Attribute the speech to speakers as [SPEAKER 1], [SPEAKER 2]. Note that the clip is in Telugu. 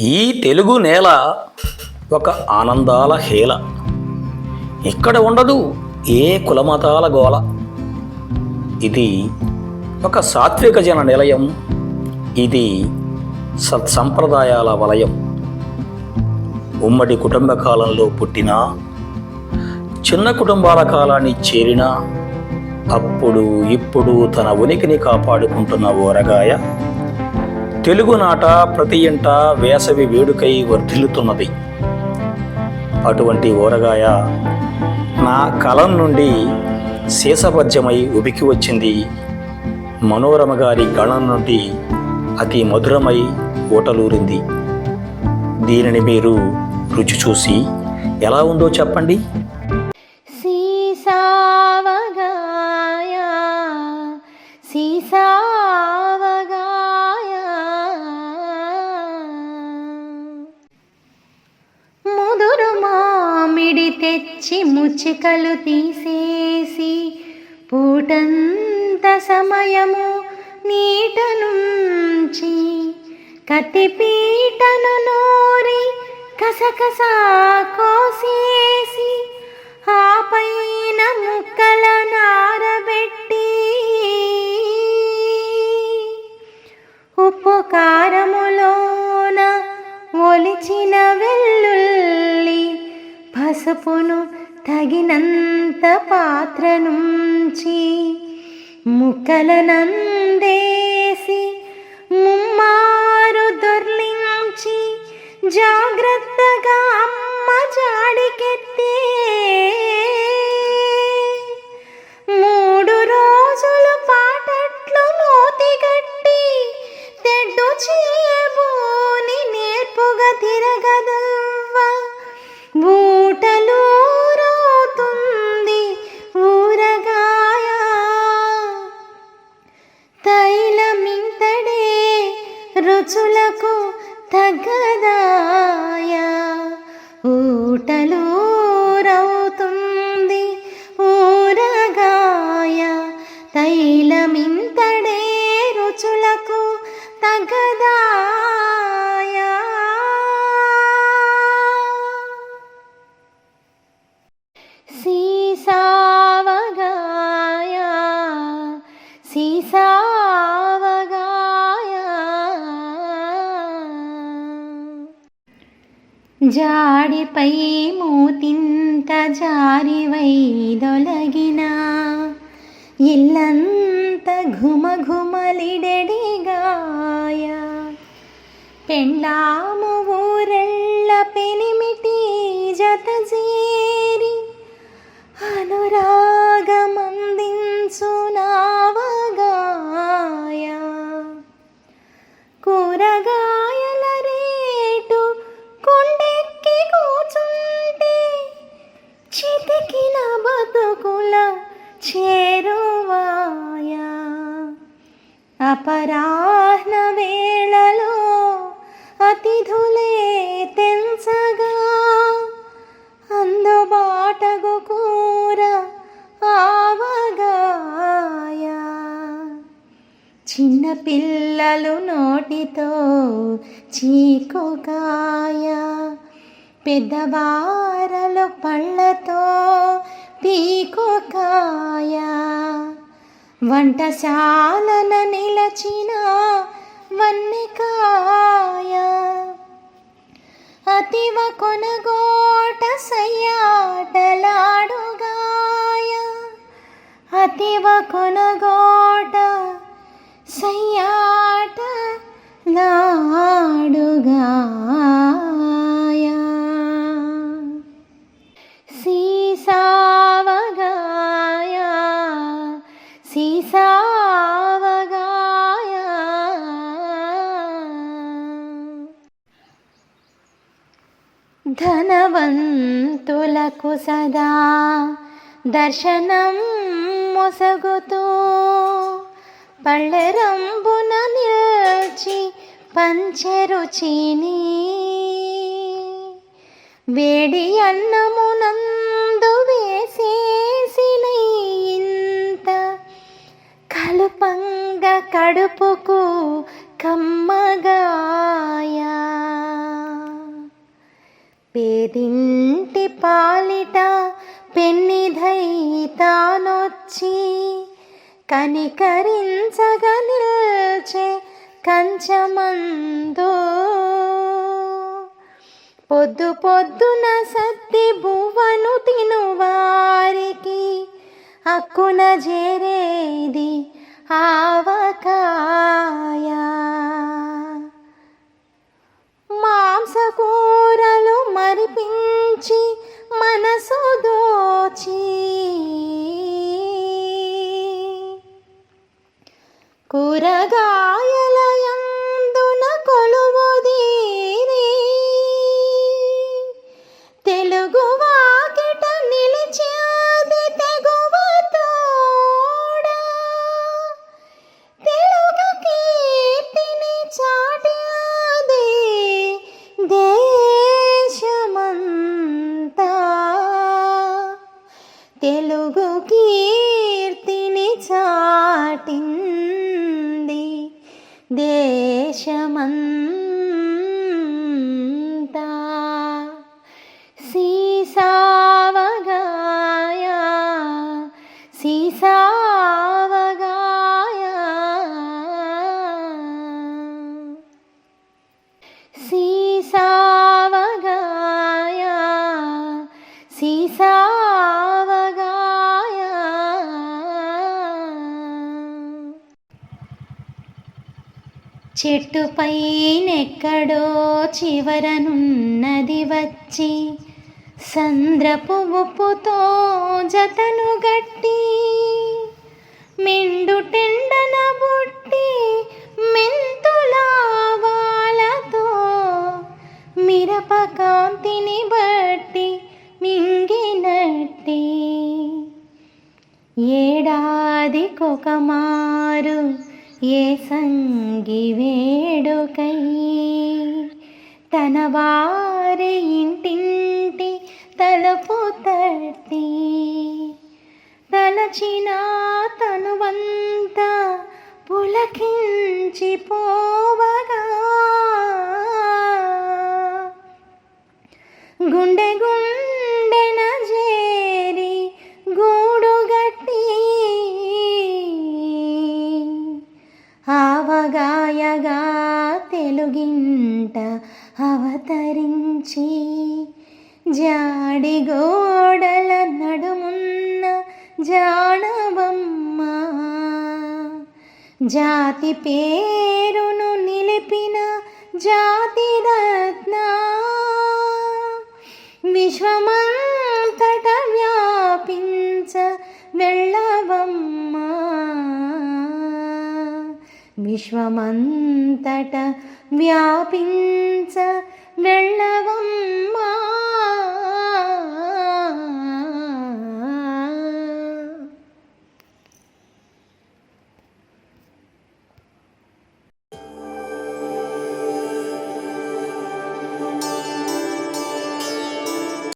[SPEAKER 1] ఈ తెలుగు నేల ఒక ఆనందాల హేళ. ఇక్కడ ఉండదు ఏ కులమతాల గోల ఇది ఒక సాత్విక జన నిలయం. ఇది సత్సంప్రదాయాల వలయం. ఉమ్మడి కుటుంబ కాలంలో పుట్టిన చిన్న కుటుంబాల కాలాన్ని చేరిన అప్పుడు ఇప్పుడు తన ఉనికిని కాపాడుకుంటున్న ఓరగాయ తెలుగునాట ప్రతి ఇంట వేసవి వేడుకై వర్ధిల్లుతున్నది. అటువంటి ఊరగాయ నా కలం నుండి శేషపద్యమై ఉబికి వచ్చింది. మనోరమ గారి గణం నుండి అతి మధురమై ఊటలూరింది. దీనిని మీరు రుచి చూసి ఎలా ఉందో చెప్పండి.
[SPEAKER 2] తెచ్చి ముచ్చికలు తీసేసి పూటంత సమయము నీట నుంచి కత్తిపీటను నూరి కసకస కోసేసి ఆ పైన ముక్కల నారబెట్టి ఉప్పు కారములోన ఒలిచిన వెల్లుల్లి పసుపును తగినంత పాత్ర నుంచి ముక్కలనందేసి ముమ్మారు దొర్లించి జాగ్రత్తగా అమ్మ జాడికెత్తే జాడిపై మూతింత జారి వైదొలగిన ఇల్లంత ఘుమఘుమలిడెడిగాయ. పెండాము ఊరెళ్ళ పెనిమిటి జత చేరి అపరాహ్న వేళలో అతిథులే తెంచగా అందుబాటగు కూర ఆవగాయ. చిన్న పిల్లలు నోటితో చీకుకాయ. పెద్దవారలు పళ్ళతో పీకుకాయ. వంటశాలన నిలచిన వన్నికాయ. అతివ కొనగోట సయ్యాటలాడుగాయ. అతివ కొనగోట సయ్యాట లాడుగా ధనవంతులకు సదా దర్శనం మొసగుతూ పళ్ళరంబున నిల్చి పంచరుచిని వేడి అన్నమునందు వేసేసిన ఇంత కలుపంగ కడుపుకు కమ్మగాయా. పేదింటి పాలిట పెన్నిధైతానొచ్చి తానొచ్చి నిల్చే కంచమందో. పొద్దు పొద్దున సద్ది భూ దాటింది దేశమంత చెట్టుపై నెక్కడో చివరనున్నది వచ్చి సంద్రపు ఉప్పుతో జతను గట్టి మెండు టెండన బుట్టి మెంతులావాలతో మిరపకాంతిని బట్టి మింగినట్టి ఏడాదికొక మారు ఏ తన వారి ఇంటింటి తలుపు తట్టి తలచిన తనువంత పులకించిపోవగా గుండె గుండెన చేరి గూడుగట్టి ఆవగాయగా తెలుగింది. అవతరించి జాడి గోడల నడుమున్న జానవమ్మ జాతి పేరును నిలిపిన జాతి రత్న విశ్వమంతట వ్యాపించ వెళ్ళవమ్మ విశ్వమంతట వ్యాపించ వెళ్ళవమ్మా